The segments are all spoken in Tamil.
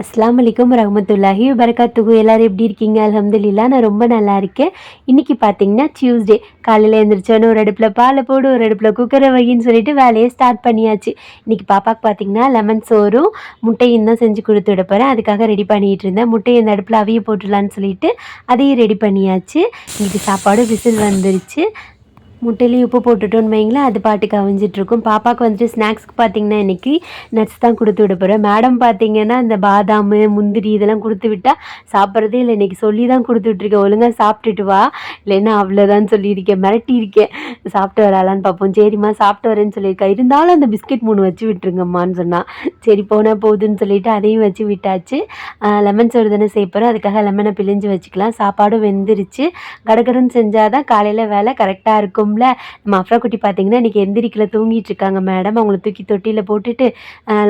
அஸ்லாம் வலைக்கம் ரஹமத்துல்லாஹி வரகாத்துகு எல்லோரும் எப்படி இருக்கீங்க? அல்ஹம்துலில்லா நான் ரொம்ப நல்லா இருக்கேன். இன்றைக்கி பார்த்தீங்கன்னா டியூஸ்டே காலையில் எழுந்திரிச்சோன்னு ஒரு அடுப்பில் பாலை போடு ஒரு அடுப்பில் குக்கரை வையின்னு சொல்லிட்டு வேலையை ஸ்டார்ட் பண்ணியாச்சு. இன்றைக்கி பாப்பாவுக்கு பார்த்தீங்கன்னா லெமன் சோறும் முட்டையும் தான் செஞ்சு கொடுத்து விட போகிறேன் அதுக்காக ரெடி பண்ணிகிட்டு இருந்தேன். முட்டையை இந்த அடுப்பில் அவிய போட்டுடலான்னு சொல்லிட்டு அதையும் ரெடி பண்ணியாச்சு. இன்றைக்கி சாப்பாடு விசில் வந்துருச்சு. முட்டையிலையும் உப்பு போட்டுட்டோன்னு வைங்களேன் அது பாட்டுக்கு அவிஞ்சிட்ருக்கும். பாப்பாவுக்கு வந்துட்டு ஸ்நாக்ஸ்க்கு பார்த்தீங்கன்னா இன்றைக்கி நட்ஸ் தான் கொடுத்து விட போகிறேன் மேடம் பார்த்தீங்கன்னா இந்த பாதாம் முந்திரி இதெல்லாம் கொடுத்து விட்டால் சாப்பிட்றதே இல்லை. இன்றைக்கி சொல்லி தான் கொடுத்து விட்ருக்கேன் ஒழுங்காக சாப்பிட்டுட்டு வா. இல்லைன்னா அவ்வளோதான் சொல்லியிருக்கேன். மிரட்டியிருக்கேன் சாப்பிட்டு வராளான்னு பார்ப்போம். சரிம்மா சாப்பிட்டு வரேன்னு சொல்லியிருக்கேன் இருந்தாலும் அந்த பிஸ்கெட் மூணு வச்சு விட்டுருங்கம்மான்னு சொன்னான் சரி போனால் போகுதுன்னு சொல்லிட்டு அதையும் வச்சு விட்டாச்சு. லெமன் சோறு தானே செய்யப்போகிறோம் அதுக்காக லெமனை பிழிஞ்சு வச்சுக்கலாம். சாப்பாடும் வெந்துருச்சு. கடகடன்னு செஞ்சால் தான் காலையில் வேலை கரெக்டாக இருக்கும். இருக்கும்ல நம்ம அஃப்ரா குட்டி பார்த்தீங்கன்னா இன்றைக்கி எந்திரிக்கல தூங்கிட்டு இருக்காங்க மேடம். அவங்கள தூக்கி தொட்டியில் போட்டுட்டு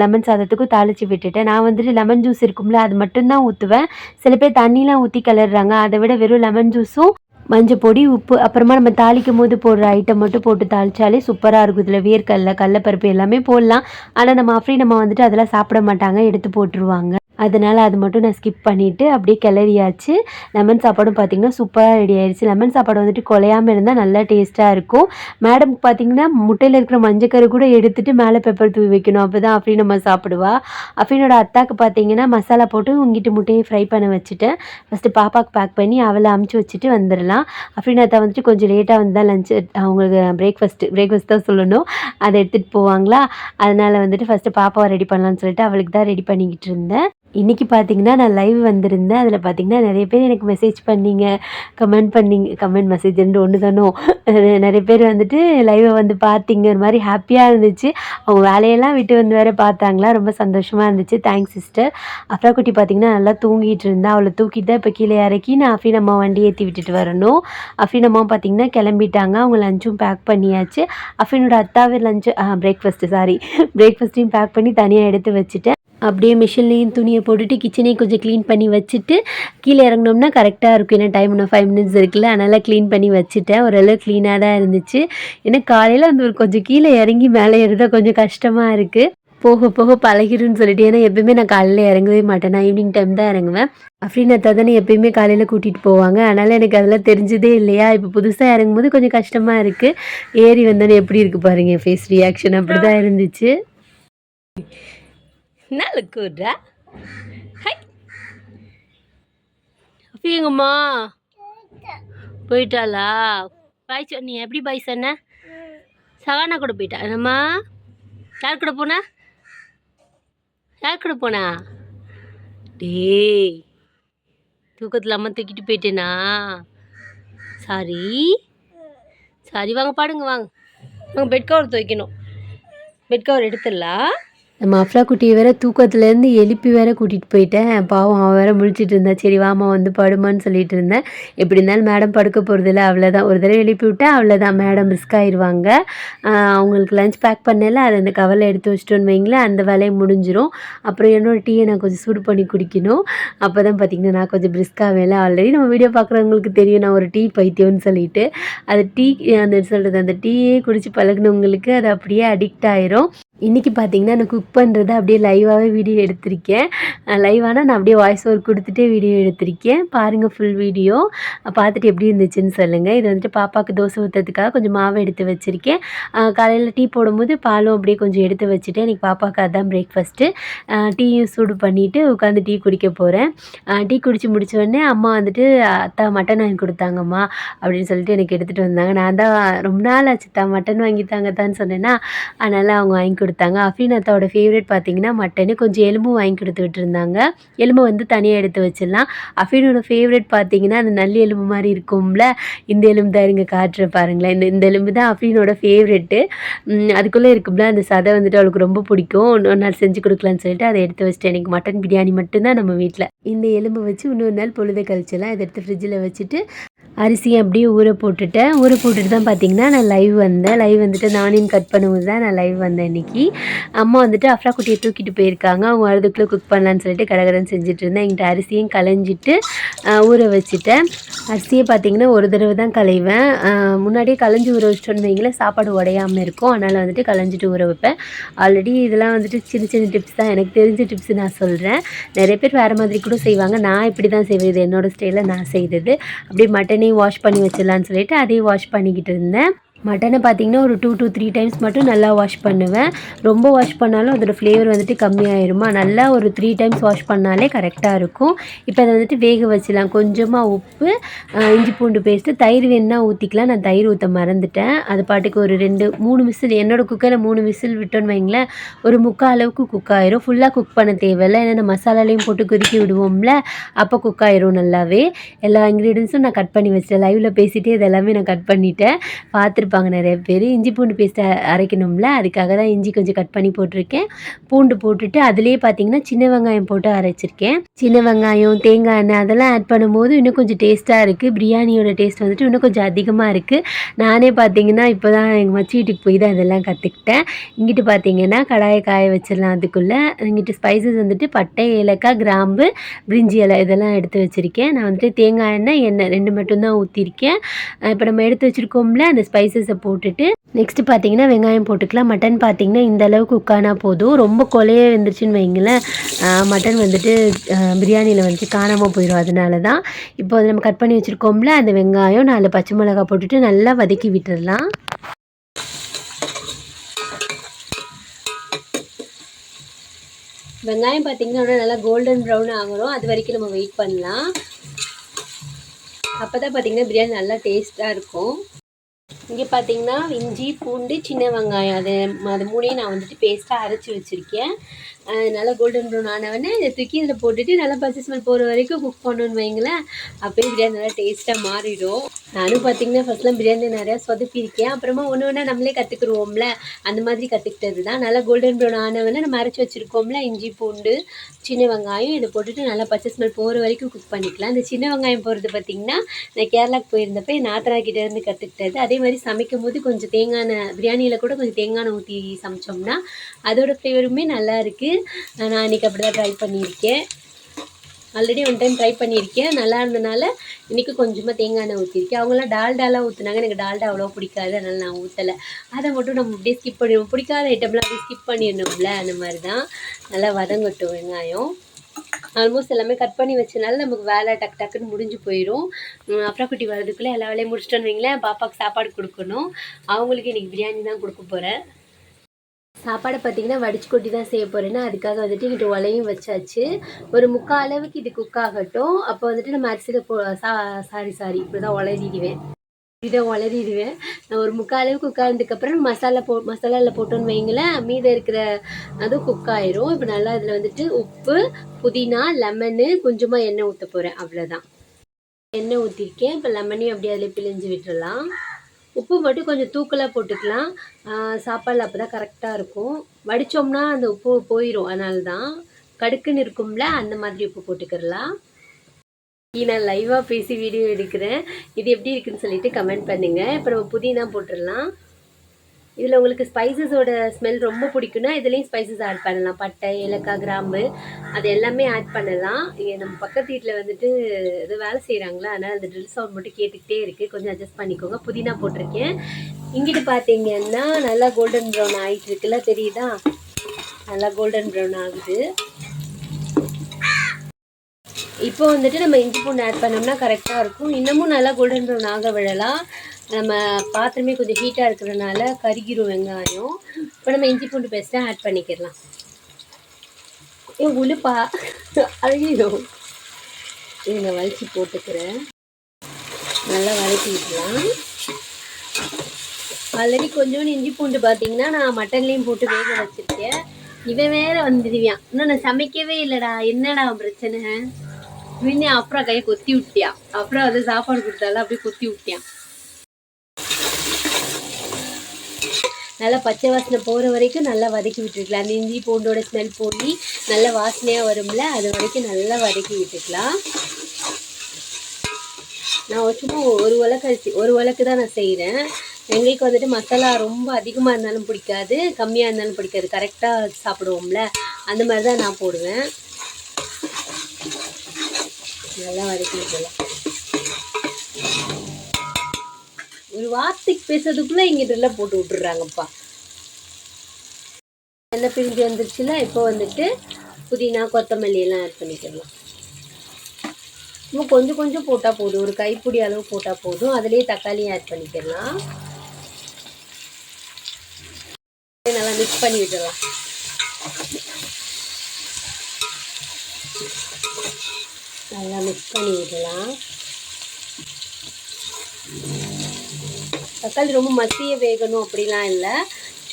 லெமன் சாதத்துக்கும் தாளித்து விட்டுட்டேன். நான் வந்துட்டு லெமன் ஜூஸ் இருக்கும்ல அது மட்டும்தான் ஊற்றுவேன் சில பேர் தண்ணிலாம் ஊற்றி கலர்றாங்க. அதை விட வெறும் லெமன் ஜூஸும் மஞ்சள் பொடி உப்பு அப்புறமா நம்ம தாளிக்கும் போது போடுற ஐட்டம் மட்டும் போட்டு தாளிச்சாலே சூப்பராக இருக்கும். இதில் வேர்க்கடல கடலப்பருப்பு எல்லாமே போடலாம். ஆனால் நம்ம அஃப்ரி நம்ம வந்துட்டு அதெல்லாம் சாப்பிட மாட்டாங்க. எடுத்து போட்டுருவாங்க. அதனால் அது மட்டும் நான் ஸ்கிப் பண்ணிவிட்டு அப்படியே கிளறியாச்சு. லெமன் சாப்பாடும் பார்த்திங்கன்னா சூப்பராக ரெடி ஆயிடுச்சு லெமன் சாப்பாடு வந்துட்டு குலையாமல் இருந்தால் நல்லா டேஸ்ட்டாக இருக்கும். மேடம் பார்த்திங்கன்னா முட்டையில் இருக்கிற மஞ்சக்கரு கூட எடுத்துகிட்டு மேலே பெப்பர் தூவி வைக்கணும். அப்போ தான் அஃப்ரி நம்ம சாப்பிடுவா. அஃப்ரினோட அத்தாக்கு பார்த்தீங்கன்னா மசாலா போட்டு உங்ககிட்ட முட்டையை ஃப்ரை பண்ண வச்சுட்டேன். ஃபஸ்ட்டு பாப்பாவுக்கு பேக் பண்ணி அவளை அமுச்சு வச்சுட்டு வந்துடலாம். அஃப்ரின் அத்தா வந்துட்டு கொஞ்சம் லேட்டாக வந்தால் லஞ்சு அவங்களுக்கு பிரேக்ஃபாஸ்ட்டு பிரேக்ஃபாஸ்ட் தான் சொல்லணும். அதை எடுத்துகிட்டு போவாங்களா? அதனால் வந்துட்டு ஃபஸ்ட்டு பாப்பாவை ரெடி பண்ணலான்னு சொல்லிட்டு அவளுக்கு தான் ரெடி பண்ணிக்கிட்டு இருந்தேன். இன்றைக்கி பார்த்தீங்கன்னா நான் லைவ் வந்திருந்தேன். அதில் பார்த்தீங்கன்னா நிறைய பேர் எனக்கு மெசேஜ் பண்ணீங்க. கமெண்ட் பண்ணிங்க. கமெண்ட் மெசேஜ் ரெண்டு ஒன்று தானோ நிறைய பேர் வந்துட்டு லைவை வந்து பார்த்தீங்க. ஒரு மாதிரி ஹாப்பியாக இருந்துச்சு. அவங்க வேலையெல்லாம் விட்டு வந்து வேறு பார்த்தாங்களா? ரொம்ப சந்தோஷமாக இருந்துச்சு. தேங்க்ஸ் சிஸ்டர் அப்புறம் குட்டி பார்த்தீங்கன்னா நல்லா தூங்கிட்டு இருந்தா. அவளை தூக்கிட்டு தான் இப்போ கீழே இறக்கி நான் அஃபீன் அம்மா வண்டி ஏற்றி விட்டுட்டு வரணும். அஃபீன் அம்மா பார்த்தீங்கன்னா கிளம்பிட்டாங்க. அவங்க லஞ்சும் பேக் பண்ணியாச்சு. அஃபீனோட அத்தாவே லஞ்சு பிரேக்ஃபாஸ்ட்டு சாரி பிரேக்ஃபாஸ்ட்டையும் பேக் பண்ணி தனியாக எடுத்து வச்சுட்டேன். அப்படியே மிஷின்லேயும் துணியை போட்டுட்டு கிச்சனையும் கொஞ்சம் க்ளீன் பண்ணி வச்சுட்டு கீழே இறங்கினோம்னா கரெக்டாக இருக்கும். ஏன்னா டைம் இன்னும் ஃபைவ் மினிட்ஸ் இருக்குல்ல. அதனால் க்ளீன் பண்ணி வச்சுட்டேன். ஓரளவு க்ளீனாக தான் இருந்துச்சு. ஏன்னா காலையில் அந்த ஒரு கொஞ்சம் கீழே இறங்கி மேலே ஏறுதா கொஞ்சம் கஷ்டமாக இருக்குது போக போக பழகிருன்னு சொல்லிட்டு. ஏன்னா எப்பயுமே நான் காலையில் இறங்கவே மாட்டேன். நான் ஈவினிங் டைம் தான் இறங்குவேன். அப்படின்னு தானே எப்பயுமே காலையில் கூட்டிகிட்டு போவாங்க. அதனால் எனக்கு அதெல்லாம் தெரிஞ்சதே இல்லையா? இப்போ புதுசாக இறங்கும்போது கொஞ்சம் கஷ்டமாக இருக்குது ஏறி வந்தோன்னே எப்படி இருக்குது பாருங்கள் ஃபேஸ் ரியாக்ஷன் அப்படி தான் இருந்துச்சு. நல்ல கூடா ஹை. அப்பியங்கம்மா போயிட்டாளா? பாய் சொன்னி எப்படி பாய் சொன்ன சவானா கூட போயிட்டா. என்னம்மா? யார் கூட போனா? யார் கூட போனா? டேய். தூக்கத்தில் அம்மா தூக்கிட்டு போயிட்டேனா? சாரி. சாரி வாங்க பாடுங்க வாங்க. வாங்க பெட் கவர் துவைக்கணும். பெட் கவர் எடுத்துடலாம் நம்ம அஃப்ரா குட்டியை வேற தூக்கத்துலேருந்து எழுப்பி வேற கூட்டிகிட்டு போயிட்டேன். பாவம் அவன் வேற முழிச்சிட்டு இருந்தா சரி வாமா வந்து படுமான்னு சொல்லிட்டு இருந்தேன். எப்படி இருந்தாலும் மேடம் படுக்க போகிறதில்ல அவ்வளோதான் ஒரு தடவை எழுப்பி விட்டேன். அவ்வளோதான் மேடம் ரிஸ்க் ஆயிடுவாங்க அவங்களுக்கு லஞ்ச் பேக் பண்ணல அதை அந்த கவலை எடுத்து வச்சிட்டோன்னு வைங்களேன். அந்த வேலையை முடிஞ்சிடும் அப்புறம் என்னோட டீயை நான் கொஞ்சம் சூடு பண்ணி குடிக்கணும். அப்போ தான் பார்த்தீங்கன்னா நான் கொஞ்சம் பிரிஸ்காக வேலை ஆல்ரெடி நம்ம வீடியோ பார்க்குறவங்களுக்கு தெரியும் நான் ஒரு டீ பைத்தியம்னு சொல்லிட்டு. அது டீ அந்த சொல்கிறது அந்த டீயே குடிச்சு பழகுனவங்களுக்கு அது அப்படியே அடிக்ட் ஆயிரும். இன்றைக்கி பார்த்தீங்கன்னா நான் குக் பண்ணுறத அப்படியே லைவாகவே வீடியோ எடுத்திருக்கேன். லைவானால் நான் அப்படியே வாய்ஸ் ஓவர் கொடுத்துட்டே வீடியோ எடுத்திருக்கேன். பாருங்கள் ஃபுல் வீடியோ பார்த்துட்டு எப்படி இருந்துச்சுன்னு சொல்லுங்கள் இது வந்துட்டு பாப்பாவுக்கு தோசை ஊற்றுறதுக்காக கொஞ்சம் மாவு எடுத்து வச்சுருக்கேன். காலையில் டீ போடும்போது பாலும் அப்படியே கொஞ்சம் எடுத்து வச்சுட்டேன். இன்றைக்கி பாப்பாவுக்கு அதான் பிரேக்ஃபாஸ்ட்டு டீயும் சூடு பண்ணிவிட்டு உட்காந்து டீ குடிக்க போகிறேன் டீ குடித்து முடிச்ச அம்மா வந்துட்டு அத்தா மட்டன் வாங்கி கொடுத்தாங்கம்மா அப்படின்னு சொல்லிட்டு எனக்கு எடுத்துகிட்டு வந்தாங்க. நான் தான் ரொம்ப நாள் ஆச்சு தான் மட்டன் வாங்கி தாங்க தான் சொன்னேன்னா அதனால் அவங்க வாங்கி கொடுத்தாங்க. அஃபீன் அத்தாவோட ஃபேவரட் பார்த்தீங்கன்னா மட்டனு. கொஞ்சம் எலும்பும் வாங்கி கொடுத்து விட்டுருந்தாங்க எலும்பு வந்து தனியாக எடுத்து வச்சிடலாம். அஃபீனோட ஃபேவரட் பார்த்தீங்கன்னா அந்த நல்லி எலும்பு மாதிரி இருக்கும்ல இந்த எலும்பு தான் இருங்க காட்டுற பாருங்களேன். இந்த இந்த எலும்பு தான் அஃபீனோட ஃபேவரெட்டு அதுக்குள்ளே இருக்கும்ல அந்த சதை வந்துட்டு அவளுக்கு ரொம்ப பிடிக்கும். இன்னொரு நாள் செஞ்சு கொடுக்கலான்னு சொல்லிட்டு அதை எடுத்து வச்சுட்டு எனக்கு மட்டன் பிரியாணி மட்டும்தான் நம்ம வீட்டில் இந்த எலும்பு வச்சு இன்னொரு நாள் பொழுதை கழிச்செல்லாம் இதை எடுத்து ஃப்ரிட்ஜில் வச்சுட்டு அரிசியை அப்படியே ஊற போட்டுட்டேன். ஊற போட்டுட்டு தான் பார்த்தீங்கன்னா நான் லைவ் வந்தேன். லைவ் வந்துட்டு நானும் கட் பண்ணும்போது தான் நான் லைவ் வந்தேன் இன்றைக்கி அம்மா வந்துட்டு அஃப்ரா குட்டியை தூக்கிட்டு போயிருக்காங்க. அவங்க வரதுக்குள்ளே குக் பண்ணலான்னு சொல்லிட்டு கடகடன்னு செஞ்சுட்டு இருந்தேன். எங்கிட்ட அரிசியும் களைஞ்சிட்டு ஊற வச்சுட்டேன். அரிசியை பார்த்தீங்கன்னா ஒரு தடவை தான் களைவேன். முன்னாடியே களைஞ்சி ஊற வச்சிட்டோன்னு வைங்களேன். சாப்பாடு உடையாமல் இருக்கும். அதனால் வந்துட்டு களைஞ்சிட்டு ஊற வைப்பேன். ஆல்ரெடி இதெல்லாம் வந்துட்டு சின்ன சின்ன டிப்ஸ் தான். எனக்கு தெரிஞ்ச டிப்ஸ் நான் சொல்கிறேன் நிறைய பேர் வேறு மாதிரி கூட செய்வாங்க. நான் இப்படி தான் செய்வேன். இது என்னோடய ஸ்டைலில் நான் செய்தது. அப்படியே பட்டனையும் வாஷ் பண்ணி வச்சிடலான்னு சொல்லிட்டு அதையும் வாஷ் பண்ணிக்கிட்டு இருந்தேன். மட்டனை பார்த்தீங்கன்னா ஒரு டூ டூ த்ரீ டைம்ஸ் மட்டும் நல்லா வாஷ் பண்ணுவேன். ரொம்ப வாஷ் பண்ணாலும் அதோட ஃப்ளேவர் வந்துட்டு கம்மியாயிருமா? நல்லா ஒரு த்ரீ டைம்ஸ் வாஷ் பண்ணாலே கரெக்டாக இருக்கும். இப்போ அதை வந்துட்டு வேக வச்சிடலாம். கொஞ்சமாக உப்பு இஞ்சி பூண்டு பேஸ்ட்டு தயிர் வேணுன்னா ஊற்றிக்கலாம் நான் தயிர் ஊற்ற மறந்துட்டேன். அது பாட்டுக்கு ஒரு ரெண்டு மூணு விசில் என்னோடய குக்கரில் மூணு விசில் விட்டோன்னு வைங்களேன். ஒரு முக்கால் அளவுக்கு குக் ஆயிரும். ஃபுல்லாக குக் பண்ண தேவையில்ல. ஏன்னா நம்ம மசாலாலையும் போட்டு கொதிக்கி விடுவோம்ல. அப்போ குக் ஆயிரும் நல்லாவே. எல்லா இன்க்ரீடியன்ஸும் நான் கட் பண்ணி வச்சிட்டேன். லைவில் பேசிகிட்டே இது எல்லாமே நான் கட் பண்ணிட்டேன். பார்த்துருப்பாங்க நிறைய பேர். இஞ்சி பூண்டு பேஸ்ட்டை அரைக்கணும்ல அதுக்காக தான் இஞ்சி கொஞ்சம் கட் பண்ணி போட்டிருக்கேன். பூண்டு போட்டுட்டு அதுலேயே பார்த்தீங்கன்னா சின்ன வெங்காயம் போட்டு அரைச்சிருக்கேன். சின்ன வெங்காயம் தேங்காய் எண்ணெய் அதெல்லாம் ஆட் பண்ணும்போது இன்னும் கொஞ்சம் டேஸ்ட்டாக இருக்குது பிரியாணியோட டேஸ்ட் வந்துட்டு இன்னும் கொஞ்சம் அதிகமாக இருக்குது நானே பார்த்தீங்கன்னா இப்போ தான் எங்கள் மச்சி வீட்டுக்கு போய் தான் இதெல்லாம் கற்றுக்கிட்டேன் இங்கிட்டு பார்த்தீங்கன்னா கடாயை காய வச்சிடலாம் அதுக்குள்ளே. இங்கிட்டு ஸ்பைசஸ் வந்துட்டு பட்டை ஏலக்காய் கிராம்பு பிரிஞ்சி இலை இதெல்லாம் எடுத்து வச்சுருக்கேன். நான் வந்துட்டு தேங்காய் எண்ணெய் எண்ணெய் ரெண்டு மட்டும்தான் ஊற்றிருக்கேன் இப்போ நம்ம எடுத்து வச்சுருக்கோம்ல அந்த ஸ்பைசஸ் போட்டுட்டு நெக்ஸ்ட்டு பார்த்தீங்கன்னா வெங்காயம் போட்டுக்கலாம். மட்டன் பார்த்தீங்கன்னா இந்த அளவுக்கு குக்கானா போதும். ரொம்ப கொலையே வந்துருச்சுன்னு வைங்களேன். மட்டன் வந்துட்டு பிரியாணியில் வந்துட்டு காணாமல் போயிடும் அதனால தான் இப்போ அதை நம்ம கட் பண்ணி வச்சுருக்கோம்ல அந்த வெங்காயம் நாலு பச்சை மிளகாய் போட்டுட்டு நல்லா வதக்கி விட்டுடலாம். வெங்காயம் பார்த்தீங்கன்னா நல்லா கோல்டன் ப்ரௌன் ஆகணும். அது வரைக்கும் நம்ம வெயிட் பண்ணலாம். அப்போ தான் பார்த்தீங்கன்னா பிரியாணி நல்லா டேஸ்ட்டாக இருக்கும். இங்கே பார்த்தீங்கன்னா இஞ்சி பூண்டு சின்ன வெங்காயம் அது அது மூணையும் நான் வந்துட்டு பேஸ்ட்டாக அரைச்சி வச்சுருக்கேன். நல்லா கோல்டன் ப்ரௌன் ஆனவொடனே இதை தூக்கி இதில் போட்டுட்டு நல்லா பச்சை ஸ்மெல் போகிற வரைக்கும் குக் பண்ணணும்னு வைங்களேன். அப்போயே பிரியாணி நல்லா டேஸ்ட்டாக மாறிடும். நானும் பார்த்தீங்கன்னா ஃபஸ்ட்லாம் பிரியாணி நிறையா சொதப்பியிருக்கேன். அப்புறமா ஒன்று ஒன்றா நம்மளே கற்றுக்குருவோம்ல அந்த மாதிரி கற்றுக்கிட்டது தான். நல்லா கோல்டன் ப்ரௌன் ஆனவொடனே நம்ம அரைச்சி வச்சுருக்கோம்ல இஞ்சி பூண்டு சின்ன வெங்காயம் இதை போட்டுட்டு நல்லா பச்சை ஸ்மெல் போகிற வரைக்கும் குக் பண்ணிக்கலாம். இந்த சின்ன வெங்காயம் போகிறது பார்த்தீங்கன்னா நான் கேரளாக்கு போயிருந்தப்ப என் நாத்தனா கற்றுக்கிட்டது அதே மாதிரி சமைக்கும் போது கொஞ்சம் தேங்காய் எண்ணெய் பிரியாணியில் கூட கொஞ்சம் தேங்காய் எண்ணெய் ஊற்றி சமைச்சோம்னா அதோடய ஃப்ளேவருமே நல்லா இருக்குது நான் இன்றைக்கி அப்படி தான் ட்ரை பண்ணியிருக்கேன். ஆல்ரெடி ஒன் டைம் ட்ரை பண்ணியிருக்கேன். நல்லா இருந்தனால இன்றைக்கி கொஞ்சமாக தேங்காய் எண்ணெய் ஊற்றிருக்கேன் அவங்களாம் டால்டாலாம் ஊற்றுனாங்க எனக்கு டால்டா அவ்வளோ பிடிக்காது. அதனால் நான் ஊற்றலை அதை மட்டும் நம்ம அப்படியே ஸ்கிப் பண்ணிடுவோம். பிடிக்காத ஐட்டம்லாம் அப்படியே ஸ்கிப் பண்ணிடணும்ல? அந்த மாதிரி தான் நல்லா வதங்கட்டும் வெங்காயம். ஆல்மோஸ்ட் எல்லாமே கட் பண்ணி வச்சனால நமக்கு வேலை டக்கு டக்குன்னு முடிஞ்சு போயிடும் அப்புறம் குட்டி வரதுக்குள்ளே எல்லா வேலையும் முடிச்சிட்டோன்னு வைங்களேன். பாப்பாவுக்கு சாப்பாடு கொடுக்கணும். அவங்களுக்கு இன்றைக்கி பிரியாணி தான் கொடுக்க போகிறேன் சாப்பாடை பார்த்தீங்கன்னா வடிச்சு கொட்டி தான் செய்ய போகிறேன்னா அதுக்காக வந்துட்டு இங்கிட்ட உலையும் வச்சாச்சு. ஒரு முக்கால் அளவுக்கு இது குக் ஆகட்டும். அப்போ வந்துட்டு நம்ம அரிசியில் போ சா சாரி சாரி இப்படி தான் உளறிடுவேன் தான் உளறிடுவேன் நான் ஒரு முக்கால் அளவுக்கு குக் ஆனதுக்கப்புறம் மசாலா போ மசாலாவில் போட்டோன்னு வைங்களேன் மீதம் இருக்கிற அதுவும் குக் ஆயிரும். இப்போ நல்லா இதில் வந்துட்டு உப்பு புதினா லெமனு கொஞ்சமாக எண்ணெய் ஊற்ற போகிறேன் அவ்வளோதான் எண்ணெய் ஊற்றிருக்கேன் இப்போ லெமனையும் அப்படியே அதில் பிழிஞ்சு விட்டுறலாம். உப்பு மட்டும் கொஞ்சம் தூக்கலாக போட்டுக்கலாம். சாப்பாடில் அப்போ தான் கரெக்டாக இருக்கும். வடித்தோம்னா அந்த உப்பு போயிடும் அதனால தான் கடுக்குன்னு இருக்கும்ல அந்த மாதிரி உப்பு போட்டுக்கிறலாம் நான் லைவாக பேசி வீடியோ எடுக்கிறேன். இது எப்படி இருக்குன்னு சொல்லிட்டு கமெண்ட் பண்ணுங்கள் இப்போ நம்ம புதினா போட்டுடலாம். இதில் உங்களுக்கு ஸ்பைசஸோட ஸ்மெல் ரொம்ப பிடிக்கும்னா இதுலேயும் ஸ்பைசஸ் ஆட் பண்ணலாம். பட்டை ஏலக்காய் கிராம்பு அது எல்லாமே ஆட் பண்ணலாம். இங்கே நம்ம பக்கத்து வீட்டில் வந்துட்டு இது வேலை செய்கிறாங்களா அதனால் அந்த ட்ரில் சவுண்ட் மட்டும் கேட்டுக்கிட்டே இருக்குது கொஞ்சம் அட்ஜஸ்ட் பண்ணிக்கோங்க. புதினா போட்டிருக்கேன். இங்கிட்டு பார்த்தீங்கன்னா நல்லா கோல்டன் ப்ரௌன் ஆகிட்டு இருக்குல்ல தெரியுதா? நல்லா கோல்டன் ப்ரௌன் ஆகுது. இப்போ வந்துட்டு நம்ம இஞ்சி பூண்டு ஆட் பண்ணோம்னா கரெக்டாக இருக்கும். இன்னமும் நல்லா கோல்டன் ப்ரௌன் ஆக விழலாம். நம்ம பாத்திரமே கொஞ்சம் ஹீட்டாக இருக்கிறதுனால கருகிரும் வெங்காயம். இப்போ நம்ம இஞ்சி பூண்டு பேஸ்ட்டை ஆட் பண்ணிக்கிடலாம் ஏ உளுப்பா? அழகிடும் இதை வலிச்சு போட்டுக்கிறேன். நல்லா வதக்கி ஆல்ரெடி கொஞ்சோண்டு இஞ்சி பூண்டு பார்த்தீங்கன்னா நான் மட்டன்லேயும் போட்டு வேக வச்சுருக்கேன். இவன் வேற வந்துடுவியான் இன்னும் நான் சமைக்கவே இல்லைடா. என்னடா பிரச்சனை? விண்ணே அப்புறம் கையை கொத்தி விட்டியா அப்புறம் வந்து சாப்பாடு கொடுத்தாலும் அப்படியே கொத்தி விட்டியான் நல்லா பச்சை வாசனை போகிற வரைக்கும் நல்லா வதக்கி விட்டுருக்கலாம். அந்த இஞ்சி பூண்டோட ஸ்மெல் போய் நல்லா வாசனையாக வரும்ல அது வரைக்கும் நல்லா வதக்கி விட்டுக்கலாம். நான் சும்மா ஒரு உலக்கு அரிசி ஒரு உலக்கு தான் நான் செய்கிறேன் எங்களுக்கு வந்துட்டு மசாலா ரொம்ப அதிகமாக இருந்தாலும் பிடிக்காது கம்மியாக இருந்தாலும் பிடிக்காது. கரெக்டாக சாப்பிடுவோம்ல அந்த மாதிரி தான் நான் போடுவேன். நல்லா வதக்கி வதக்கிக்கலாம் ஒரு வார்த்தைக்கு பேசுறதுக்குள்ளே இங்கிட்டெல்லாம் போட்டு விட்டுறாங்கப்பா. எண்ணெய் பிரிஞ்சு வந்துருச்சுல இப்போ வந்துட்டு புதினா கொத்தமல்லி எல்லாம் ஆட் பண்ணிக்கலாம். இன்னும் கொஞ்சம் கொஞ்சம் போட்டால் போதும். ஒரு கைப்பிடி அளவு போட்டால் போதும். அதுலேயே தக்காளியும் ஆட் பண்ணிக்கலாம். நல்லா மிக்ஸ் பண்ணி விடலாம் நல்லா மிக்ஸ் பண்ணி விடலாம் தக்காளி ரொம்ப மசிய வேகணும் அப்படிலாம் இல்லை.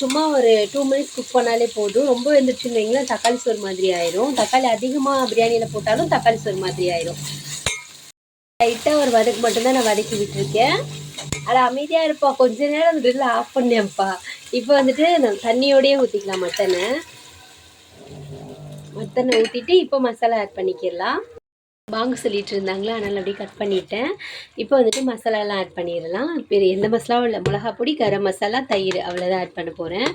சும்மா ஒரு டூ மினிட்ஸ் குக் பண்ணாலே போதும். ரொம்ப வெந்துருச்சுன்னு வைங்களேன் தக்காளி சோறு மாதிரி ஆயிரும். தக்காளி அதிகமாக பிரியாணியில் போட்டாலும் தக்காளி சோறு மாதிரி ஆயிரும். லைட்டாக ஒரு வதக்கு மட்டும்தான் நான் வதக்கி விட்டுருக்கேன். அது அமைதியாக இருப்பா. கொஞ்ச நேரம் அந்த ட்ரில்ல ஆஃப் பண்ணேன்ப்பா. இப்போ வந்துட்டு நான் தண்ணியோடயே ஊற்றிக்கலாம் மட்டனை. மட்டனை ஊற்றிட்டு இப்போ மசாலா ஆட் பண்ணிக்கிடலாம். வாங்க சொல்லிட்டு இருந்தாங்களா அதனால் அப்படியே கட் பண்ணிட்டேன். இப்போ வந்துட்டு மசாலாலாம் ஆட் பண்ணிடலாம். வேறு எந்த மசாலாவும் இல்லை. மிளகா பொடி கரம் மசாலா தயிர் அவ்வளோதான் ஆட் பண்ண போகிறேன்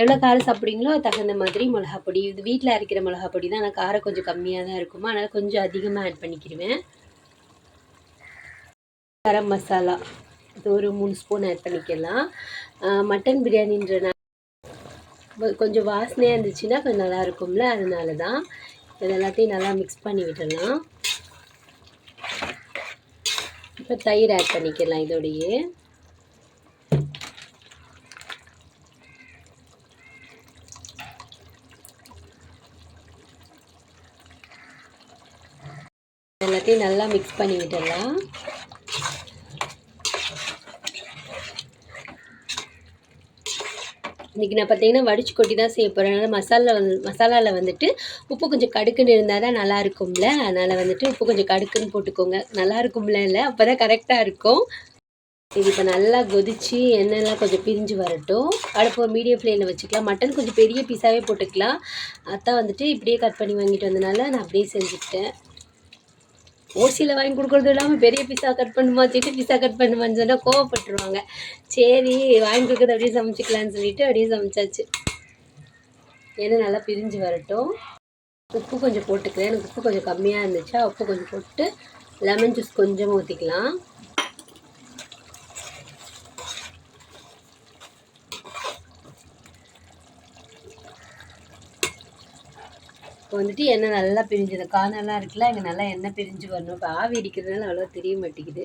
எவ்வளோ காரம் சாப்பிட்றீங்களோ தகுந்த மாதிரி மிளகா பொடி. இது வீட்டில் அரைக்கிற மிளகா பொடி தான். ஆனால் காரம் கொஞ்சம் கம்மியாக தான் இருக்குமா. அதனால் கொஞ்சம் அதிகமாக ஆட் பண்ணிக்கிடுவேன் கரம் மசாலா. இது ஒரு மூணு ஸ்பூன் ஆட் பண்ணிக்கலாம். மட்டன் பிரியாணின்ற கொஞ்சம் வாசனையாக இருந்துச்சுன்னா கொஞ்சம் நல்லா இருக்கும்ல. அதனால தான் இது எல்லாத்தையும் நல்லா மிக்ஸ் பண்ணி விடலாம். இப்போ தயிர் ஆட் பண்ணிக்கலாம் இதோடையே. எல்லாத்தையும் நல்லா மிக்ஸ் பண்ணி விட்டுடலாம் இன்றைக்கி நான் பார்த்தீங்கன்னா வடிச்சு கொட்டி தான் செய்ய போகிறேன் அதனால் மசாலா வந்து மசாலாவில் வந்துட்டு உப்பு கொஞ்சம் கடுக்குன்னு இருந்தால் தான் நல்லா இருக்கும்ல. அதனால் வந்துட்டு உப்பு கொஞ்சம் கடுக்குன்னு போட்டுக்கோங்க. நல்லா இருக்கும்ல இல்லை? அப்போ தான் கரெக்டாக இருக்கும். இது இப்போ நல்லா கொதித்து எண்ணெய்லாம் கொஞ்சம் பிரிஞ்சு வரட்டும். அடுப்பு மீடியம் ஃப்ளேமில் வச்சுக்கலாம். மட்டன் கொஞ்சம் பெரிய பீஸாகவே போட்டுக்கலாம். அதான் வந்துட்டு இப்படியே கட் பண்ணி வாங்கிட்டு வந்தனால நான் அப்படியே செஞ்சுக்கிட்டேன். ஓசியில் வாங்கி கொடுக்குறது இல்லாமல் பெரிய பிஸா கட் பண்ணுமா சிட்டு பிஸா கட் பண்ணுமான்னு சொன்னால் கோவப்பட்டுருவாங்க. சரி வாங்கி கொடுக்குறது அப்படியே சமைச்சிக்கலான்னு சொல்லிட்டு அப்படியே சமைச்சாச்சு. ஏன்னா நல்லா பிரிஞ்சு வரட்டும். உப்பு கொஞ்சம் போட்டுக்கிறேன். எனக்கு உப்பு கொஞ்சம் கம்மியாக இருந்துச்சா உப்பு கொஞ்சம் போட்டு லெமன் ஜூஸ் கொஞ்சமாக ஊற்றிக்கலாம் இப்போ வந்துட்டு எண்ணெய் நல்லா பிரிஞ்சு இந்த காணெல்லாம் இருக்குல்ல இங்கே நல்லா எண்ணெய் பிரிஞ்சு வரணும். இப்போ ஆவி அடிக்கிறதுனால அவ்வளோ தெரிய மாட்டேங்குது.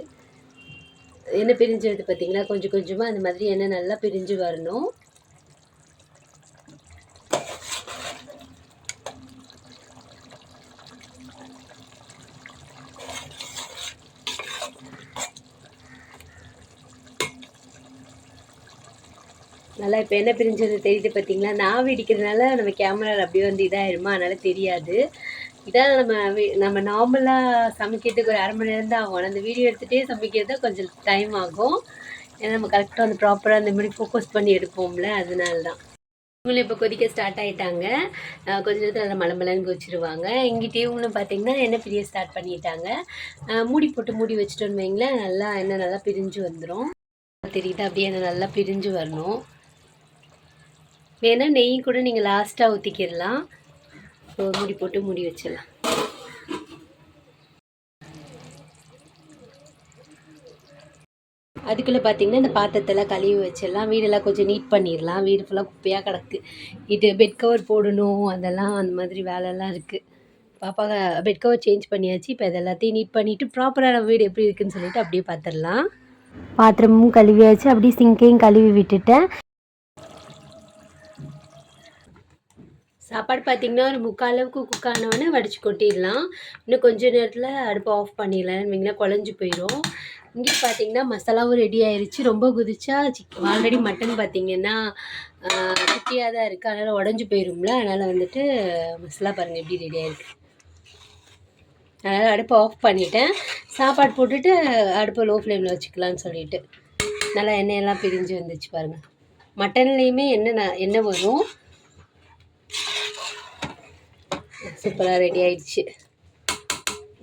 எண்ணெய் பிரிஞ்சு வருது பார்த்தீங்களா கொஞ்சம் கொஞ்சமாக அந்த மாதிரி எண்ணெய் நல்லா பிரிஞ்சு வரணும். நல்லா இப்போ என்ன பிரிஞ்சது தெரியுது பார்த்தீங்களா நான் இடிக்கிறதுனால நம்ம கேமராவில் அப்படியே வந்து இதாகிடுமா அதனால் தெரியாது. இதான் நம்ம நம்ம நார்மலாக சமைக்கிறதுக்கு ஒரு அரை மணி நேரம் தான் ஆகும். அந்த வீடியோ எடுத்துகிட்டே சமைக்கிறது தான் கொஞ்சம் டைம் ஆகும். ஏன்னா நம்ம கரெக்டாக வந்து ப்ராப்பராக அந்த மாதிரி ஃபோக்கஸ் பண்ணி எடுப்போம்ல அதனால தான் இவங்களும் இப்போ கொதிக்க ஸ்டார்ட் ஆகிட்டாங்க கொஞ்ச நேரத்தில் நல்லா மலமலன்னு கொதிச்சிருவாங்க. எங்கிட்ட இவங்களும் பார்த்தீங்கன்னா எண்ணெய் பிரிய ஸ்டார்ட் பண்ணிட்டாங்க? மூடி போட்டு மூடி வச்சுட்டோன்னு வைங்களேன் நல்லா எண்ணெய் நல்லா பிரிஞ்சு வந்துடும் தெரியுது? அப்படியே எண்ணெய் நல்லா பிரிஞ்சு வரணும். வேணால் நெய் கூட நீங்கள் லாஸ்ட்டாக ஊற்றிக்கிடலாம் ஸோ மூடி போட்டு மூடி வச்சிடலாம். அதுக்குள்ளே பார்த்தீங்கன்னா இந்த பாத்திரத்தெல்லாம் கழுவி வச்சிடலாம். வீடெல்லாம் கொஞ்சம் நீட் பண்ணிடலாம். வீடு ஃபுல்லாக குப்பையாக கிடக்கு. இது பெட் கவர் போடணும். அதெல்லாம் அந்த மாதிரி வேலைலாம் இருக்குது பாப்பா பெட் கவர் சேஞ்ச் பண்ணியாச்சு. இப்போ இதெல்லாத்தையும் நீட் பண்ணிவிட்டு ப்ராப்பரான வீடு எப்படி இருக்குன்னு சொல்லிட்டு அப்படியே பார்த்துடலாம் பாத்திரமும் கழுவியாச்சு. அப்படியே சிங்கையும் கழுவி விட்டுட்டேன். சாப்பாடு பார்த்திங்கன்னா ஒரு முக்கால் அளவுக்கு குக் ஆனவொடனே வடித்து கொட்டிடலாம். இன்னும் கொஞ்சம் நேரத்தில் அடுப்பை ஆஃப் பண்ணிடலாம். வைங்களா குழஞ்சி போயிடும் இங்கே பார்த்தீங்கன்னா மசாலாவும் ரெடி ஆயிடுச்சு ரொம்ப குதிச்சா சிக் ஆல்ரெடி மட்டன் பார்த்திங்கன்னா குட்டியாக தான் இருக்குது அதனால் உடஞ்சி போயிடும்ல அதனால் வந்துட்டு மசாலா பாருங்கள் எப்படி ரெடி ஆகிருக்கு அதனால் அடுப்பை ஆஃப் பண்ணிவிட்டேன் சாப்பாடு போட்டுட்டு அடுப்பை லோ ஃப்ளேமில் வச்சுக்கலான்னு சொல்லிட்டு. நல்லா எண்ணெயெல்லாம் பிரிஞ்சு வந்துச்சு பாருங்கள் மட்டன்லேயுமே எண்ணெய் எண்ணெய் வரும். சூப்பராக ரெடி ஆயிடுச்சு.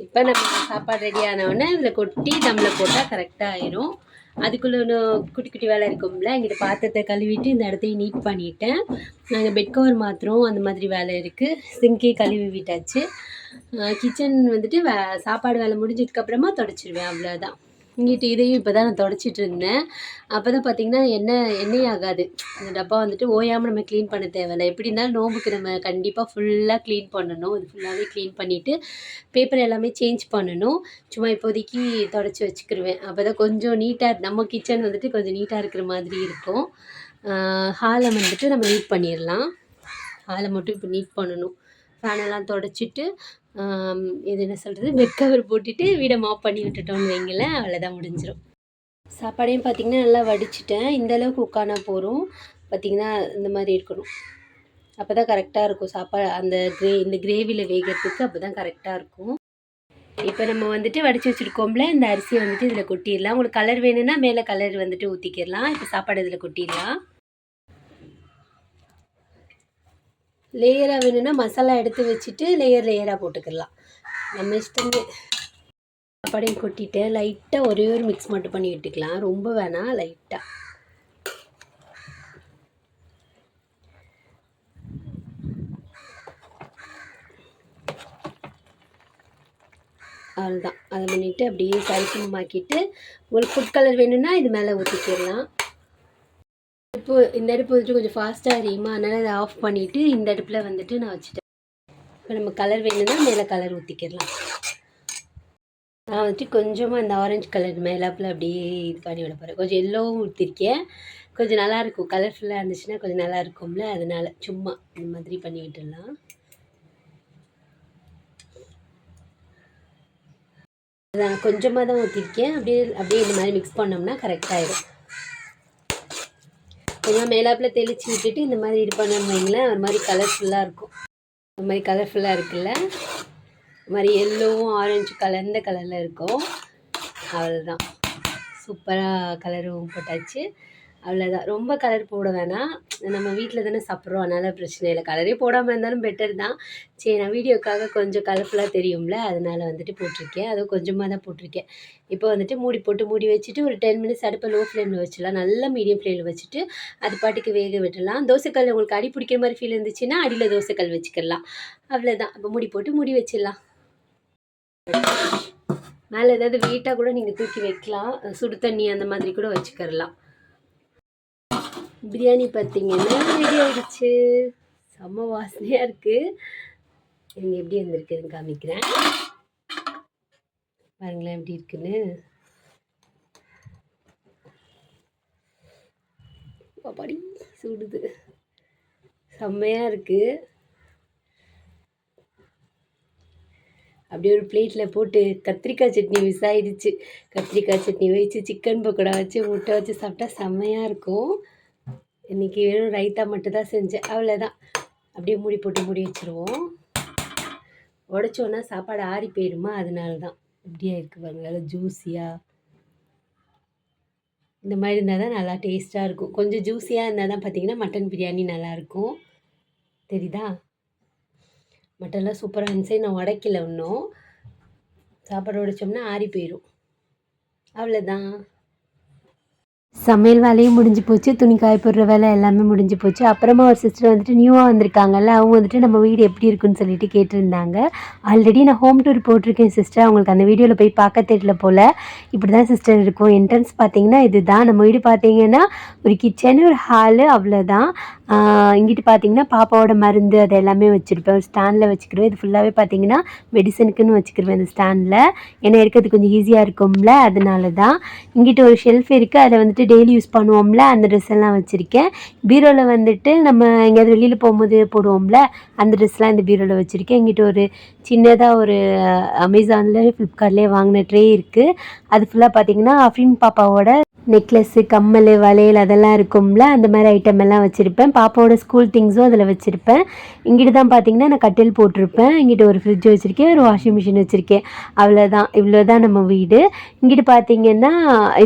இப்போ நம்ம சாப்பாடு ரெடி ஆனவுடனே இதில் கொட்டி தம்மில் போட்டால் கரெக்டாக ஆயிரும். அதுக்குள்ள இன்னும் குட்டி குட்டி வேலை இருக்கும்ல இங்கிட்ட பாத்திரத்தை கழுவிட்டு இந்த இடத்தையும் நீட் பண்ணிட்டேன். நாங்கள் பெட் கவர் மாத்திரம் அந்த மாதிரி வேலை இருக்குது சிங்கி கழுவி விட்டாச்சு. கிச்சன் வந்துட்டு வே சாப்பாடு வேலை முடிஞ்சதுக்கப்புறமா தொடச்சிடுவேன் அவ்வளோதான் இங்கிட்டு இதையும் இப்போ தான் நான் தொடச்சிட்டு இருந்தேன். அப்போ தான் பார்த்தீங்கன்னா எண்ணெய் எண்ணெய் ஆகாது அந்த டப்பா வந்துட்டு ஓயாமல் நம்ம க்ளீன் பண்ண தேவையில்ல. எப்படி இருந்தாலும் நோம்புக்கு நம்ம கண்டிப்பாக ஃபுல்லாக க்ளீன் பண்ணணும். இது ஃபுல்லாகவே க்ளீன் பண்ணிவிட்டு பேப்பர் எல்லாமே சேஞ்ச் பண்ணணும். சும்மா இப்போதைக்கு தொடச்சி வச்சுக்கிருவேன். அப்போ தான் கொஞ்சம் நீட்டாக நம்ம கிச்சன் வந்துட்டு கொஞ்சம் நீட்டாக இருக்கிற மாதிரி இருக்கும். ஹாலை வந்துட்டு நம்ம நீட் பண்ணிடலாம் ஹாலை மட்டும் இப்போ நீட் பண்ணணும். ஃபேனெல்லாம் தொடச்சிட்டு இது என்ன சொல்கிறது பெட் கவர் போட்டுட்டு வீடை மாப் பண்ணி விட்டுட்டோம்னு வைங்களேன் அவ்வளோதான் முடிஞ்சிடும் சாப்பாடையும் பார்த்திங்கன்னா நல்லா வடிச்சிட்டேன். இந்தளவுக்கு உட்கானா போகிறோம் பார்த்திங்கன்னா இந்த மாதிரி இருக்கணும். அப்போ தான் கரெக்டாக இருக்கும். சாப்பாடு அந்த கிரே இந்த கிரேவியில் வேகிறதுக்கு அப்போ தான் கரெக்டாக இருக்கும். இப்போ நம்ம வந்துட்டு வடித்து வச்சுருக்கோம்ல இந்த அரிசியை வந்துட்டு இதில் கொட்டிடலாம். உங்களுக்கு கலர் வேணும்னா மேலே கலர் வந்துட்டு ஊற்றிக்கிடலாம் இப்போ சாப்பாடு இதில் கொட்டிடலாம். லேயராக வேணும்னா மசாலா எடுத்து வச்சுட்டு லேயர் லேயராக போட்டுக்கிடலாம் நம்ம இஷ்டமே. சாப்பாடையும் கொட்டிட்டு லைட்டாக ஒரே ஒரு மிக்ஸ் மட்டும் பண்ணி விட்டுக்கலாம் ரொம்ப வேணாம் லைட்டாக அவ்வளோதான் அதை பண்ணிவிட்டு அப்படியே சரிசமமாக்கிட்டு உங்களுக்கு ஃபுட் கலர் வேணும்னா இது மேலே ஊற்றிக்கிடலாம் அடுப்பு இந்த அடுப்பு வந்துட்டு கொஞ்சம் ஃபாஸ்ட்டாக எரியுமா? அதனால் அதை ஆஃப் பண்ணிவிட்டு இந்த அடுப்பில் வந்துட்டு நான் வச்சுட்டேன். இப்போ நம்ம கலர் வேணும்னா மேலே கலர் ஊற்றிக்கிடலாம் நான் வந்துட்டு கொஞ்சமாக இந்த ஆரஞ்சு கலர் மேலாப்பில் அப்படியே இது பண்ணி விட போகிறேன் கொஞ்சம் எல்லோவும் ஊற்றிருக்கேன் கொஞ்சம் நல்லாயிருக்கும் கலர்ஃபுல்லாக இருந்துச்சுன்னா கொஞ்சம் நல்லா இருக்கும்ல. அதனால் சும்மா இந்த மாதிரி பண்ணி விட்டுடலாம். நான் கொஞ்சமாக தான் ஊற்றிருக்கேன் அப்படியே அப்படியே இந்த மாதிரி மிக்ஸ் பண்ணோம்னா கரெக்டாகிடும் கொஞ்சம் மேலாப்பில் தெளித்து விட்டுட்டு இந்த மாதிரி இது பண்ணோம்னு வைங்களேன் ஒரு மாதிரி கலர்ஃபுல்லாக இருக்கும். ஒரு மாதிரி கலர்ஃபுல்லாக இருக்குல்ல? ஒரு மாதிரி எல்லோவும் ஆரஞ்சு கலர்ந்த கலரில் இருக்கும். அவ்வளோதான் சூப்பராக கலரும் போட்டாச்சு. அவ்வளோதான் ரொம்ப கலர் போட வேணாம். நம்ம வீட்டில் தானே சாப்பிட்றோம். அதனால் பிரச்சனை இல்லை. கலரே போடாமல் இருந்தாலும் பெட்டர் தான். சரி நான் வீடியோக்காக கொஞ்சம் கலர்ஃபுல்லாக தெரியும்ல? அதனால் வந்துட்டு போட்டிருக்கேன். அதுவும் கொஞ்சமாக தான் போட்டிருக்கேன். இப்போ வந்துட்டு மூடி போட்டு மூடி வச்சுட்டு ஒரு டென் மினிட்ஸ் அடுப்பை லோ ஃப்ளேமில் வச்சிடலாம். நல்லா மீடியம் ஃப்ளேமில் வச்சுட்டு அது பாட்டுக்கு வேக விட்டுடலாம். தோசைக்கல் உங்களுக்கு அடி பிடிக்கிற மாதிரி ஃபீல் இருந்துச்சுன்னா அடியில் தோசைக்கல் வச்சுக்கலாம் அவ்வளோதான் அப்போ மூடி போட்டு மூடி வச்சிடலாம். மேலே ஏதாவது வெயிட்டாக கூட நீங்கள் தூக்கி வைக்கலாம். சுடு தண்ணி அந்த மாதிரி கூட வச்சுக்கரலாம். பிரியாணி பார்த்தீங்கன்னா ரெடி ஆகிடுச்சு செம்ம வாசனையாக இருக்குது இவங்க எப்படி வந்திருக்குன்னு காமிக்கிறேன். பாருங்களேன் எப்படி இருக்குன்னு. பாடி சுடுது. செம்மையாக இருக்குது அப்படியே ஒரு பிளேட்டில் போட்டு கத்திரிக்காய் சட்னி மிஸ் ஆகிடுச்சு கத்திரிக்காய் சட்னி வச்சு சிக்கன் பக்கோடா வச்சு முட்டை வச்சு சாப்பிட்டா செம்மையாக இருக்கும். இன்றைக்கி வெறும் ரைத்தா மட்டும் தான் செஞ்சேன். அவ்வளோதான் அப்படியே மூடி போட்டு மூடி வச்சுருவோம். உடச்சோன்னா சாப்பாடு ஆறி போயிடுமா? அதனால தான் இப்படியே இருக்குது பாருங்க. நல்லா ஜூஸியாக இந்த மாதிரி இருந்தால் தான் நல்லா டேஸ்ட்டாக இருக்கும். கொஞ்சம் ஜூஸியாக இருந்தால் தான் பார்த்தீங்கன்னா மட்டன் பிரியாணி நல்லாயிருக்கும் தெரியுதா? மட்டன்லாம் சூப்பராக இருந்துச்சு. நான் உடைக்கல இன்னும். சாப்பாடு உடைச்சோம்னா ஆறி போயிடும் அவ்வளோதான் சமையல் வேலையும் முடிஞ்சு போச்சு துணி காய போடுற வேலை எல்லாமே முடிஞ்சு போச்சு. அப்புறமா ஒரு சிஸ்டர் வந்துட்டு நியூவாக வந்திருக்காங்கல்ல அவங்க வந்துட்டு நம்ம வீடு எப்படி இருக்குன்னு சொல்லிட்டு கேட்டிருந்தாங்க. ஆல்ரெடி நான் ஹோம் டூர் போட்டிருக்கேன் சிஸ்டர் அவங்களுக்கு அந்த வீடியோவில் போய் பார்க்க தெரியல போல். இப்படி தான் சிஸ்டர் இருக்கும். என்ட்ரன்ஸ் பார்த்தீங்கன்னா இதுதான். நம்ம வீடு பார்த்தீங்கன்னா ஒரு கிச்சன் ஒரு ஹாலு அவ்வளோதான் இங்கிட்டு பார்த்தீங்கன்னா பாப்பாவோட மருந்து அது எல்லாமே வச்சுருப்பேன். ஒரு ஸ்டாண்டில் வச்சுக்கிடுவேன். இது ஃபுல்லாகவே பார்த்தீங்கன்னா மெடிசனுக்குன்னு வச்சுக்கிடுவேன் அந்த ஸ்டாண்டில் ஏன்னா எடுக்கிறது கொஞ்சம் ஈஸியாக இருக்கும்ல அதனால தான் இங்கிட்டு ஒரு ஷெல்ஃப் இருக்குது அதில் வந்துட்டு டெய்லி யூஸ் பண்ணுவோம்ல அந்த ட்ரெஸ் எல்லாம் வச்சுருக்கேன். பீரோவில் வந்துட்டு நம்ம எங்கேயாவது வெளியில் போகும்போது போடுவோம்ல அந்த ட்ரெஸ்லாம் இந்த பீரோவில் வச்சுருக்கேன். எங்கிட்ட ஒரு சின்னதாக ஒரு அமேசானில் ஃப்ளிப்கார்ட்லேயே வாங்கின ட்ரே இருக்குது அது ஃபுல்லாக பார்த்தீங்கன்னா அஃபின் பாப்பாவோட நெக்லஸ்ஸு கம்மல் வளையல் அதெல்லாம் இருக்கும்ல அந்த மாதிரி ஐட்டம் எல்லாம் வச்சுருப்பேன். பாப்பாவோட ஸ்கூல் திங்ஸும் அதில் வச்சுருப்பேன். இங்கிட்டு தான் பார்த்தீங்கன்னா நான் கட்டில் போட்டிருப்பேன். இங்கிட்ட ஒரு ஃப்ரிட்ஜ் வச்சுருக்கேன் ஒரு வாஷிங் மிஷின் வச்சுருக்கேன். அவ்வளோதான் இவ்வளோ தான் நம்ம வீடு. இங்கிட்டு பார்த்தீங்கன்னா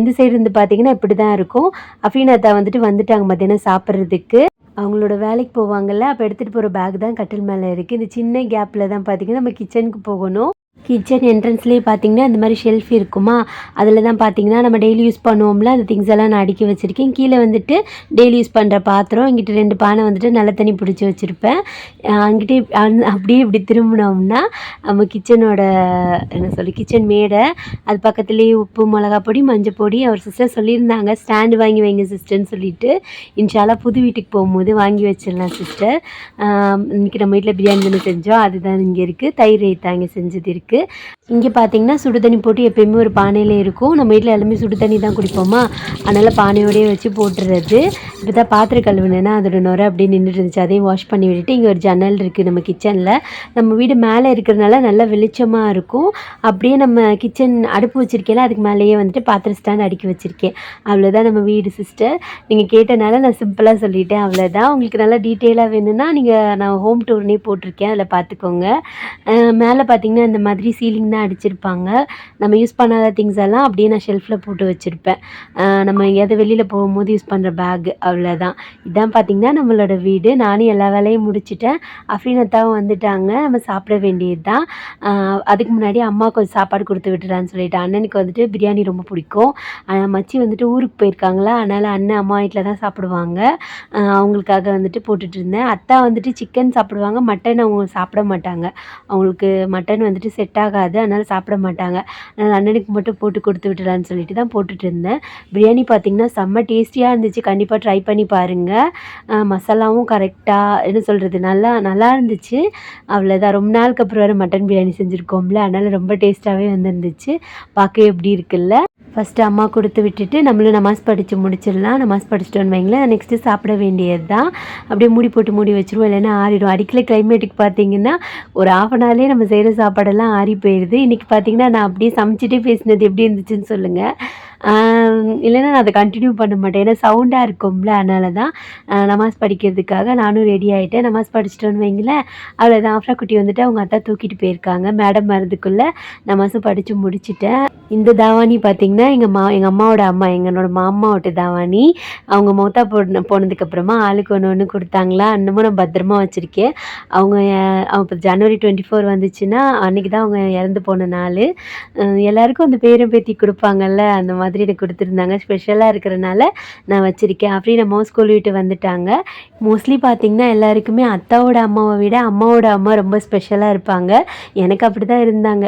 இந்த சைடு இருந்து பார்த்தீங்கன்னா இப்படி தான் இருக்கும் அஃபீனாத்தா வந்துட்டு வந்துட்டாங்க பார்த்தீங்கன்னா சாப்பிட்றதுக்கு. அவங்களோட வேலைக்கு போவாங்கள்ல அப்போ எடுத்துகிட்டு போகிற பேக் தான் கட்டில் மேலே இருக்குது இந்த சின்ன கேப்பில் தான் பார்த்தீங்கன்னா நம்ம கிச்சனுக்கு போகணும். கிச்சன் என்ட்ரன்ஸ்லேயே பார்த்தீங்கன்னா இந்த மாதிரி ஷெல்ஃப் இருக்குமா? அதில் தான் பார்த்தீங்கன்னா நம்ம டெய்லி யூஸ் பண்ணுவோம்ல அந்த திங்ஸ் எல்லாம் நான் அடுக்கி வச்சுருக்கேன். கீழே வந்துட்டு டெய்லி யூஸ் பண்ணுற பாத்திரம் இங்கிட்ட ரெண்டு பானை வந்துட்டு நல்ல தண்ணி பிடிச்சி வச்சுருப்பேன். அங்கிட்டே அந் அப்படியே இப்படி திரும்பினோம்னா நம்ம கிச்சனோட என்ன சொல்லி கிச்சன் மேடை அது பக்கத்துலேயே உப்பு மிளகா பொடி மஞ்சள் பொடி அவர் சிஸ்டர் சொல்லியிருந்தாங்க ஸ்டாண்டு வாங்கி வைங்க சிஸ்டர்னு சொல்லிட்டு. இன்ஷாலா புது வீட்டுக்கு போகும்போது வாங்கி வச்சிடலாம் சிஸ்டர் இன்றைக்கி நம்ம வீட்டில் பிரியாணி தானே செஞ்சோம் அதுதான் இங்கே இருக்குது தயிர் ரைத்தாங்க செஞ்சது இருக்குது இங்கே பார்த்தீங்கன்னா சுடு தண்ணி போட்டு எப்பயுமே ஒரு பானையில் இருக்கும். நம்ம வீட்டில் எல்லாமே சுடு தண்ணி தான் குடிப்போமா? அதனால் பானையோடயே வச்சு போட்டுறது. இப்போ தான் பாத்திரம் கழுவுனேன்னா அதோட நுரை அப்படியே நின்றுட்டு இருந்துச்சு. அதையும் வாஷ் பண்ணி விட்டுட்டு இங்கே ஒரு ஜன்னல் இருக்குது நம்ம கிச்சனில் நம்ம வீடு மேலே இருக்கிறனால நல்லா வெளிச்சமாக இருக்கும். அப்படியே நம்ம கிச்சன் அடுப்பு வச்சுருக்கேன் அதுக்கு மேலேயே வந்துட்டு பாத்திரம் ஸ்டாண்ட் அடுக்கி வச்சுருக்கேன். அவ்வளோதான் நம்ம வீடு சிஸ்டர் நீங்கள் கேட்டனால நான் சிம்பிளாக சொல்லிட்டேன். அவ்வளோதான் உங்களுக்கு நல்லா டீட்டெயிலாக வேணும்னா நீங்கள் நான் ஹோம் டூர்னே போட்டிருக்கேன். அதில் பார்த்துக்கோங்க மேலே பார்த்தீங்கன்னா இந்த மாதிரி சீலிங் தான் அடிச்சிருப்பாங்க. நம்ம யூஸ் பண்ணாத திங்ஸ் எல்லாம் அப்படியே நான் ஷெல்ஃபில் போட்டு வச்சுருப்பேன். நம்ம எங்கேயாவது வெளியில் போகும்போது யூஸ் பண்ணுற பேக் அவ்வளோதான் இதான் பார்த்தீங்கன்னா நம்மளோட வீடு. நானும் எல்லா வேலையும் முடிச்சிட்டேன். அஃப்ரீனத்தாவும் வந்துட்டாங்க. நம்ம சாப்பிட வேண்டியது தான் அதுக்கு முன்னாடி அம்மா கொஞ்சம் சாப்பாடு கொடுத்து விட்டுறான்னு சொல்லிட்டு அண்ணனுக்கு வந்துட்டு பிரியாணி ரொம்ப பிடிக்கும். ஆஹ் மச்சி வந்துட்டு ஊருக்கு போயிருக்காங்களா? அதனால் அண்ணன் அம்மா வீட்டில் தான் சாப்பிடுவாங்க. அவங்களுக்காக வந்துட்டு போட்டுட்டு இருந்தேன். அத்தா வந்துட்டு சிக்கன் சாப்பிடுவாங்க. மட்டன் அவங்க சாப்பிட மாட்டாங்க. அவங்களுக்கு மட்டன் வந்துட்டு செட் செட் ஆகாது அதனால் சாப்பிட மாட்டாங்க. அதனால் அண்ணனுக்கு மட்டும் போட்டு கொடுத்து விட்டுலான்னு சொல்லிட்டு தான் போட்டுட்டு இருந்தேன். பிரியாணி பார்த்திங்கன்னா செம்ம டேஸ்டியாக இருந்துச்சு. கண்டிப்பாக ட்ரை பண்ணி பாருங்கள் மசாலாவும் கரெக்டாக என்ன சொல்கிறது நல்லா நல்லா இருந்துச்சு. அவ்வளோதான் ரொம்ப நாளுக்கு அப்புறம் வேறு மட்டன் பிரியாணி செஞ்சுருக்கோம்ல. அதனால் ரொம்ப டேஸ்ட்டாகவே வந்துருந்துச்சு. பார்க்கவே எப்படி இருக்குல்ல? ஃபஸ்ட்டு அம்மா கொடுத்து விட்டுட்டு நம்மளும் நமாஸ் படித்து முடிச்சிடலாம். நமாஸ் படிச்சிட்டோன்னு வைங்களேன். நெக்ஸ்ட்டு சாப்பிட வேண்டியது தான் அப்படியே மூடி போட்டு மூடி வச்சிருவோம். இல்லைன்னா ஆறிடும். அடிக்கல கிளைமேட்டுக்கு பார்த்தீங்கன்னா ஒரு ஆஃப் அன் ஹவர்லேயே நம்ம செய்கிற சாப்பாடெல்லாம் ஆறி போயிடுது இன்றைக்கி பார்த்தீங்கன்னா நான் அப்படியே சமைச்சிட்டே பேசினது எப்படி இருந்துச்சுன்னு சொல்லுங்கள் இல்லைன்னா நான் அதை கண்டினியூ பண்ண மாட்டேன். ஏன்னா சவுண்டாக இருக்கும்ல அதனால தான் நமாஸ் படிக்கிறதுக்காக நானும் ரெடி ஆகிட்டேன் நமாஸ் படிச்சிட்டோன்னு வைங்களேன். அவ்வளோதான் ஆஃப்ரா குட்டி வந்துட்டு அவங்க அத்தா தூக்கிட்டு போயிருக்காங்க. மேடம் மருந்துக்குள்ளே நமாஸும் படித்து முடிச்சுட்டேன். இந்த தாவாணி பார்த்தீங்கன்னா எங்கள் மா எங்கள் அம்மாவோட அம்மா எங்களோட மாமாவோட தாவாணி. அவங்க மௌத்தா போன போனதுக்கப்புறமா ஆளுக்கு ஒன்று ஒன்று கொடுத்தாங்களா? இன்னமும் நான் பத்திரமா வச்சுருக்கேன். அவங்க இப்போ ஜனவரி டுவெண்ட்டி ஃபோர் வந்துச்சுன்னா அன்றைக்கி தான் அவங்க இறந்து போன நாள். எல்லாருக்கும் அந்த பேரும் பேத்தி கொடுப்பாங்கல்ல அந்த மாதிரி எனக்கு கொடுத்துருந்தாங்க. ஸ்பெஷலாக இருக்கிறனால நான் வச்சுருக்கேன். அப்படி நம்ம ஸ்கூல் விட்டு வந்துட்டாங்க. மோஸ்ட்லி பார்த்தீங்கன்னா எல்லாருக்குமே அத்தாவோட அம்மாவை விட அம்மாவோட அம்மா ரொம்ப ஸ்பெஷலாக இருப்பாங்க. எனக்கு அப்படி தான் இருந்தாங்க.